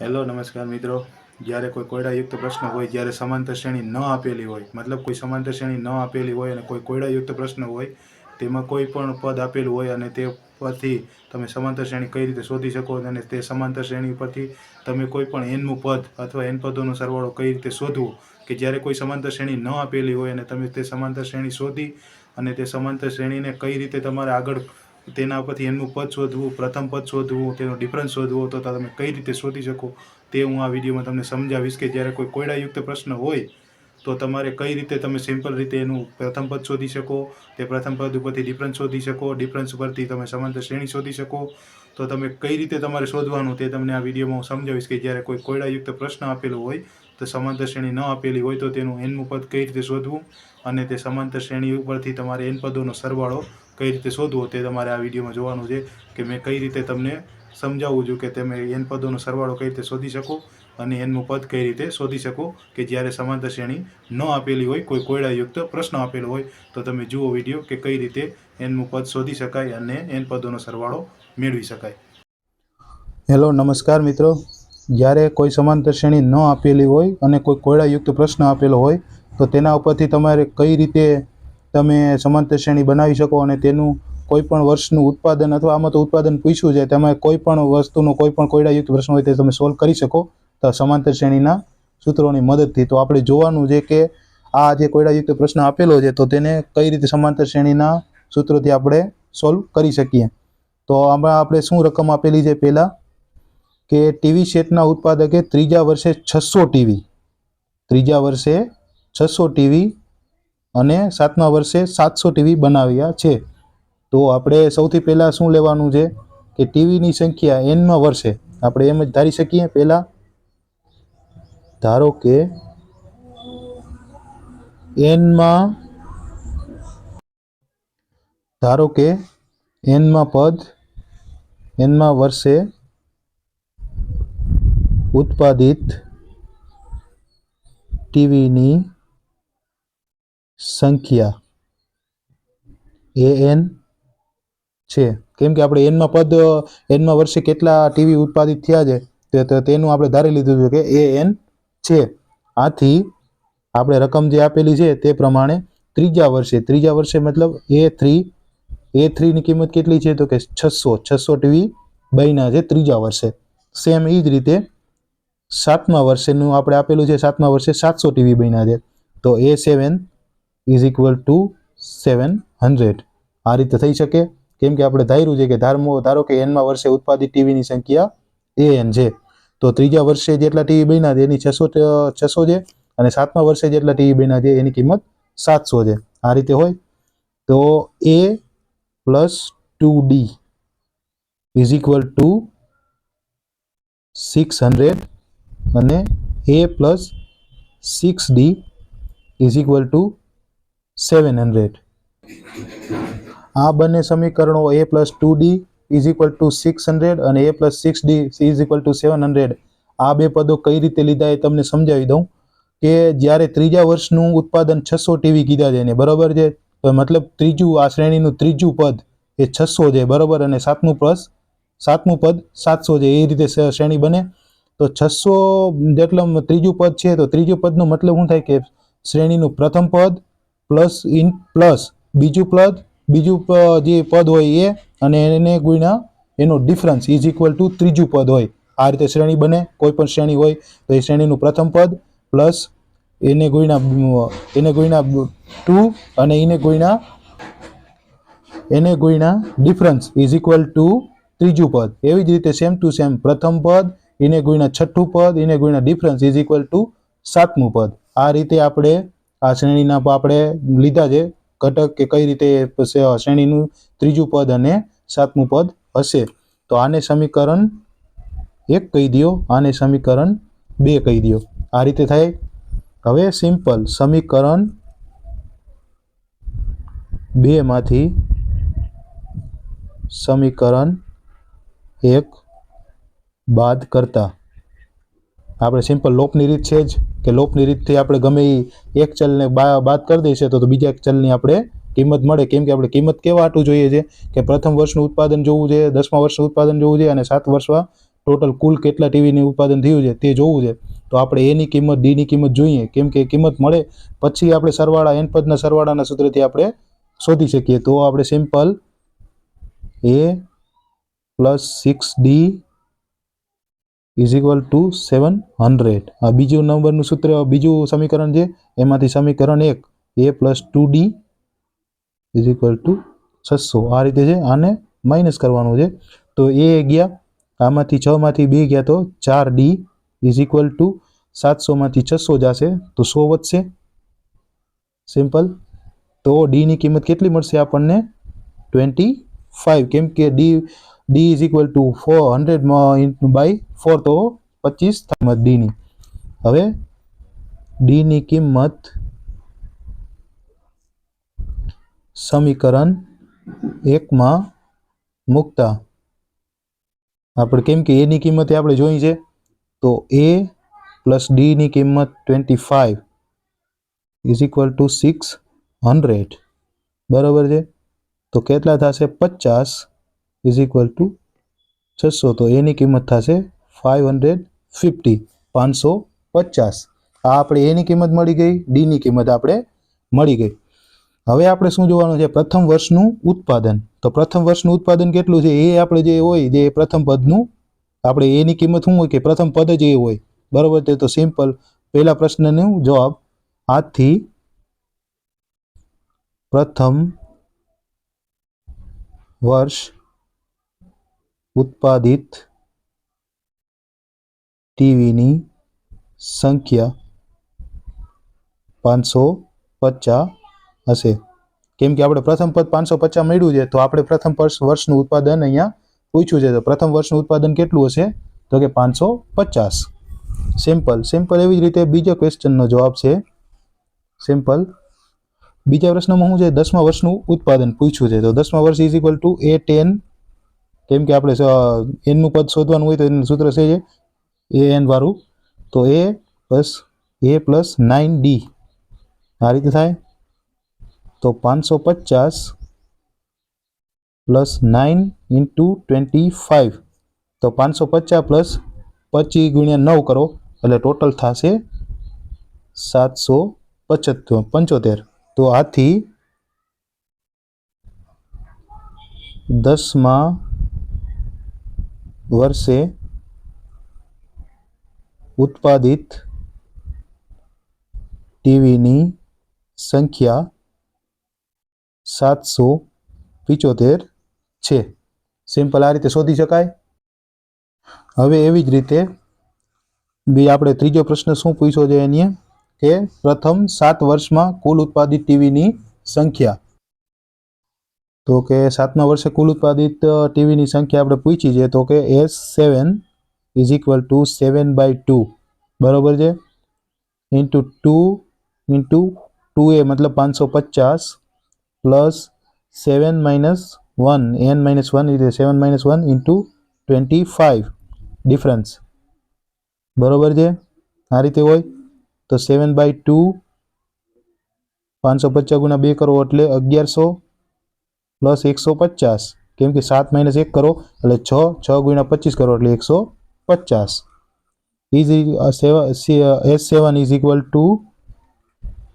Hello, નમસ્કાર મિત્રો. જ્યારે કોઈ કોયડાયુક્ત પ્રશ્ન હોય, જ્યારે સમાંતર શ્રેણી ન આપેલી હોય, મતલબ કોઈ સમાંતર શ્રેણી ન આપેલી હોય અને કોઈ કોયડાયુક્ત પ્રશ્ન હોય, તેમાં કોઈ પણ પદ આપેલું હોય અને તે પરથી તમે સમાંતર શ્રેણી કઈ રીતે શોધી શકો અને તે સમાંતર શ્રેણી પરથી તમે કોઈ પણ એનનું પદ અથવા એન પદોનો સરવાળો કઈ રીતે શોધવો કે જ્યારે કોઈ સમાંતર શ્રેણી ન આપેલી હોય અને તમે તે સમાંતર શ્રેણી શોધી અને તે સમાંતર શ્રેણીને કઈ રીતે તમારે આગળ તેના પરથી એમનું પદ શોધવું, પ્રથમ પદ શોધવું, તેનો ડિફરન્સ શોધવો, તો તમે કઈ રીતે શોધી શકો તે હું આ વિડીયોમાં તમને સમજાવીશ કે જ્યારે કોઈ કોયડાયુક્ત પ્રશ્ન હોય, તો તમારે કઈ રીતે તમે સિમ્પલ રીતે એનું પ્રથમ પદ શોધી શકો, તે પ્રથમ પદ ઉપરથી ડિફરન્સ શોધી શકો ડિફરન્સ પરથી તમે સમાંતર શ્રેણી શોધી શકો. તો તમે કઈ રીતે તમારે શોધવાનું તે તમને આ વિડીયોમાં હું સમજાવીશ કે જ્યારે કોઈ કોયડાયુક્ત પ્રશ્ન આપેલો હોય, તો સમાંતર શ્રેણી ન આપેલી હોય તો તેનું એનનું પદ કઈ રીતે શોધવું અને તે સમાંતર શ્રેણી ઉપરથી તમારે એન પદોનો સરવાળો કઈ રીતે શોધવો તે તમારે આ વિડીયોમાં જોવાનું છે કે મેં કઈ રીતે તમને સમજાવવું છું કે તમે એન પદોનો સરવાળો કઈ રીતે શોધી શકો અને એનનું પદ કઈ રીતે શોધી શકો કે જ્યારે સમાંતર શ્રેણી ન આપેલી હોય, કોઈ કોયડાયુક્ત પ્રશ્ન આપેલો હોય, તો તમે જુઓ વીડિયો કે કઈ રીતે એનનું પદ શોધી શકાય અને એન પદોનો સરવાળો મેળવી શકાય. હેલો, નમસ્કાર મિત્રો. જ્યારે કોઈ સમાંતર શ્રેણી ન આપેલી હોય અને કોઈ કોયડાયુક્ત પ્રશ્ન આપેલો હોય, તો તેના ઉપરથી તમારે કઈ રીતે તમે સમાંતર શ્રેણી બનાવી શકો અને તેનું કોઈ પણ વર્ષનું ઉત્પાદન અથવા આમાં તો ઉત્પાદન પૂછ્યું છે તેમાં કોઈ પણ વસ્તુનો કોઈ પણ કોયડાયુક્ત પ્રશ્ન હોય તે તમે સોલ્વ કરી શકો. તો સમાંતર શ્રેણીના સૂત્રોની મદદથી તો આપણે જોવાનું છે કે આ જે કોયડાયુક્ત પ્રશ્ન આપેલો છે, તો તેને કઈ રીતે સમાંતર શ્રેણીના સૂત્રોથી આપણે સોલ્વ કરી શકીએ. તો આમાં આપણે શું રકમ આપેલી છે? પહેલાં કે ટીવી સેટના ઉત્પાદકે ત્રીજા વર્ષે છસો ટીવી, ત્રીજા વર્ષે છસો ટીવી અને સાતમા વર્ષે સાતસો ટીવી બનાવ્યા છે. તો આપણે સૌથી પહેલાં શું લેવાનું છે કે ટીવીની સંખ્યા એનમાં વર્ષે આપણે એમ જ ધારી શકીએ પહેલાં. ધારો કે એનમાં ધારો કે એનમાં પદ એનમાં વર્ષે ઉત્પાદિત ટીવીની સંખ્યા એ એન છે. કેમ કે આપણે એનમાં પદ એનમાં વર્ષે કેટલા ટીવી ઉત્પાદિત થયા છે? તે તેનું આપણે ધારી લીધું છે કે એ એન છે. આથી આપણે રકમ જે આપેલી છે તે પ્રમાણે ત્રીજા વર્ષે ત્રીજા વર્ષે મતલબ એ થ્રી એ થ્રીની કિંમત કેટલી છે? તો કે છસો છસો ટીવી બન્યા છે ત્રીજા વર્ષે. સેમ એ જ રીતે સાતમા વર્ષેનું આપણે આપેલું છે, સાતમા વર્ષે સાતસો ટીવી બન્યા છે. તો a seven is equal to seven hundred આ રીતે થઈ શકે. કેમ કે આપણે ધાર્યું છે કે ધારમો, ધારો કે એનમાં વર્ષે ઉત્પાદિત ટીવીની સંખ્યા એ એન છે. તો ત્રીજા વર્ષે જેટલા ટીવી બન્યા છે, એની છસો છસો છે અને સાતમા વર્ષે જેટલા ટીવી બન્યા છે, એની કિંમત સાતસો છે. આ રીતે હોય. તો a plus two d is equal to six hundred અને a plus six d is equal to seven hundred આ બંને સમીકરણો a plus two d is equal to six hundred અને a plus six d is equal to seven hundred આ બે પદો કઈ રીતે લીધા એ તમને સમજાવી દઉં કે જ્યારે ત્રીજા વર્ષનું ઉત્પાદન છસો ટીવી કીધા છે એને બરાબર છે? તો મતલબ ત્રીજું, આ શ્રેણીનું ત્રીજું પદ એ છસો છે, બરાબર? અને સાતમું પ્લસ સાતમું પદ સાતસો છે, એ રીતે શ્રેણી બને. તો છસો જેટલું ત્રીજું પદ છે, તો ત્રીજું પદનો મતલબ શું થાય કે શ્રેણીનું પ્રથમ પદ પ્લસ ઇન પ્લસ. બીજું પદ, બીજું જે પદ હોય એ, અને એને ગુણ્યા એનો ડિફરન્સ ઇઝ ઇક્વલ ટુ ત્રીજું પદ હોય. આ રીતે શ્રેણી બને, કોઈ પણ શ્રેણી હોય, તો એ શ્રેણીનું પ્રથમ પદ, પ્લસ એને ગુણ્યા એને ગુણ્યા ટુ, અને એને ગુણ્યા એને ગુણ્યા ડિફરન્સ ઇઝ ઇક્વલ ટુ ત્રીજું પદ. એવી જ રીતે સેમ ટુ સેમ પ્રથમ પદ, એને ગુણ્યા છઠ્ઠું પદ, એને ગુણ્યા ડિફરન્સ ઇઝ ઇક્વલ ટુ સાતમું પદ. આ રીતે આપણે આ શ્રેણીના આપણે લીધા છે. ઘટક કે કઈ રીતે શ્રેણીનું ત્રીજું પદ અને સાતમું પદ હશે. તો આને સમીકરણ એક કહી દો આને સમીકરણ બે કહી દો આ રીતે થાય. હવે સિમ્પલ સમીકરણ બેમાંથી સમીકરણ એક બાદ કરતા. આપણે સિમ્પલ લોપની રીત છે જ. કે લોપની રીતથી આપણે ગમે એ એક ચલને બાદ કરી દઈશું તો બીજા એક ચલની આપણે કિંમત મળે. કેમ કે આપણે કિંમત કેવા આટું જોઈએ છે કે પ્રથમ વર્ષનું ઉત્પાદન જોવું છે, દસમા વર્ષનું ઉત્પાદન જોવું છે અને સાત વર્ષમાં ટોટલ કુલ કેટલા ટીવીનું ઉત્પાદન થયું છે તે જોવું છે. તો આપણે એની કિંમત, ડીની કિંમત જોઈએ. કેમ કે કિંમત મળે પછી આપણે સરવાળા, એન પદના સરવાળાના સૂત્રથી આપણે શોધી શકીએ. તો આપણે simple a plus six d is equal to seven hundred આ બીજું નંબરનું સૂત્ર બીજું સમીકરણ છે, એમાંથી સમીકરણ એક a plus two d is equal to છસો. આ રીતે છે, આને માઇનસ કરવાનું છે. તો એ ગયા, આમાંથી છમાંથી બે ગયા તો ચાર ડી ઇઝ ઇક્વલ ટુ સાતસોમાંથી છસો જશે, તો સો વધશે. સિમ્પલ તો ડીની કિંમત કેટલી મળશે આપણને? ટ્વેન્ટી ફાઇવ કેમ કે d d is equal to four hundred by four તો પચીસ કિંમત ડીની હવે ડીની કિંમત સમીકરણ એકમાં મૂકતા. આપણે કેમ કે એની કિંમત આપણે જોઈ છે, તો એ પ્લસ ડીની કિંમત twenty five is equal to six hundred બરાબર છે? તો કેટલા થશે? પચાસ. ઇઝ ઇક્વલ ટુ છસો. તો એની કિંમત થશે ફાઇવ હંડ્રેડ ફિફ્ટી પાંચસો પચાસ. આ આપણે એની કિંમત મળી ગઈ ડીની કિંમત આપણે મળી ગઈ. હવે આપણે શું જોવાનું છે? પ્રથમ વર્ષનું ઉત્પાદન. તો પ્રથમ વર્ષનું ઉત્પાદન કેટલું છે? એ આપણે જે હોય, જે પ્રથમ પદનું, આપણે એની કિંમત શું હોય કે પ્રથમ પદ જ એ હોય. બરાબર? છે તો સિમ્પલ પહેલા પ્રશ્નનો જવાબ આજથી પ્રથમ વર્ષ ઉત્પાદિત ટીવીની સંખ્યા પાંચસો પચાસ હશે. કેમ કે આપણે પ્રથમ પદ પાંચસો પચાસ મળ્યું છે, તો આપણે પ્રથમ વર્ષ વર્ષનું ઉત્પાદન અહીંયા પૂછ્યું છે, તો પ્રથમ વર્ષનું ઉત્પાદન કેટલું હશે? તો કે પાંચસો પચાસ. સિમ્પલ સિમ્પલ એવી જ રીતે બીજા ક્વેશ્ચનનો જવાબ છે. સિમ્પલ બીજા પ્રશ્નમાં શું છે? દસમા વર્ષનું ઉત્પાદન પૂછ્યું છે, તો દસમા વર્ષ is equal to a ten કેમ કે આપણે એનનું પદ શોધવાનું હોય તો એનું સૂત્ર છે જે એ એન વાળું તો a plus a plus nine d. આ રીતે થાય. તો પાંચસો પચાસ plus nine into twenty five. તો પાંચસો પચાસ પ્લસ પચીસ ગુણ્યા નવ કરો. એટલે ટોટલ થશે સાતસો પચોતેર પંચોતેર. તો આથી દસમા વર્ષે ઉત્પાદિત ટીવીની સંખ્યા સાતસો પિચોતેર છે. સિમ્પલ આ રીતે શોધી શકાય. હવે એવી જ રીતે બી આપણે ત્રીજો પ્રશ્ન શું પૂછ્યો છે એની કે પ્રથમ સાત વર્ષમાં કુલ ઉત્પાદિત ટીવીની સંખ્યા તો કે સાતમા વર્ષે કુલ ઉત્પાદિત ટીવીની સંખ્યા આપણે પૂછી છે તો કે S seven is equal to seven by two. બરોબર છે? ઇન્ટુ ટુ ઇન્ટુ ટુ એ મતલબ પાંચસો પચાસ plus seven minus one. N minus one એટલે seven minus one into twenty five difference. બરોબર છે? આ રીતે હોય. તો સેવન બાય ટુ, પાંચસો પચાસ ગુણા બે કરો એટલે અગિયારસો પ્લસ એકસો પચાસ કેમ કે સાત માઇનસ એક કરો એટલે છ છ ગુણ્યા પચીસ કરો એટલે એકસો પચાસ is S seven is equal to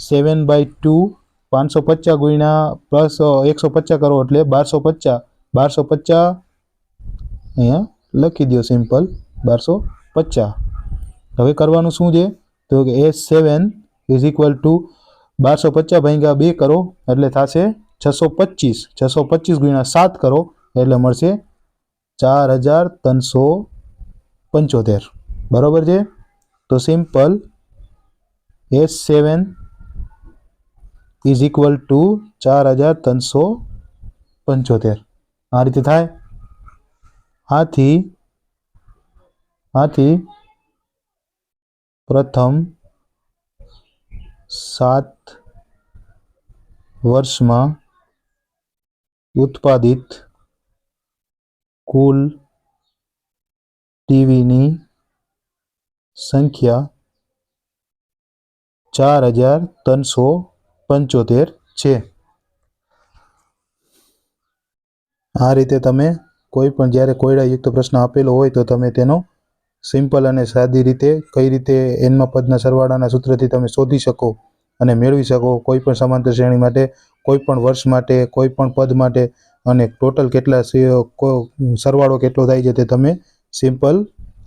seven by two પાંચસો પચાસ ગુણ્યા પ્લસ એકસો પચાસ કરો એટલે બારસો પચાસ બારસો પચાસ અહીંયા લખી દો સિમ્પલ બારસો પચાસ હવે કરવાનું શું છે તો કે S seven is equal to બારસો પચાસ ભાગ્યા બે કરો એટલે થશે છસો પચીસ છસો પચીસ ગુણ્યા સાત કરો એટલે મળશે ચાર હજાર ત્રણસો પંચોતેર બરાબર છે? તો simple S seven is equal to ચાર હજાર ત્રણસો પંચોતેર આ રીતે થાય? આથી આથી પ્રથમ સાત વર્ષમાં ઉત્પાદિત કુલ ટીવીની સંખ્યા ચાર હજાર ત્રણસો પંચોતેર છે. આ રીતે તમે કોઈ પણ જ્યારે કોયડાયુક્ત પ્રશ્ન આપેલો હોય તો તમે તેનો સિમ્પલ અને સાદી રીતે, કઈ રીતે એનમાં પદના સરવાળાના સૂત્રથી તમે શોધી શકો અને મેળવી શકો કોઈ પણ સમાંતર શ્રેણી માટે કોઈ પણ વર્ષ માટે કોઈ પણ પદ માટે અને ટોટલ કેટલા સરવાળો કેટલો થાય છે તે તમે સિમ્પલ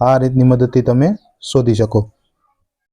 આ રીતની મદદથી તમે શોધી શકો.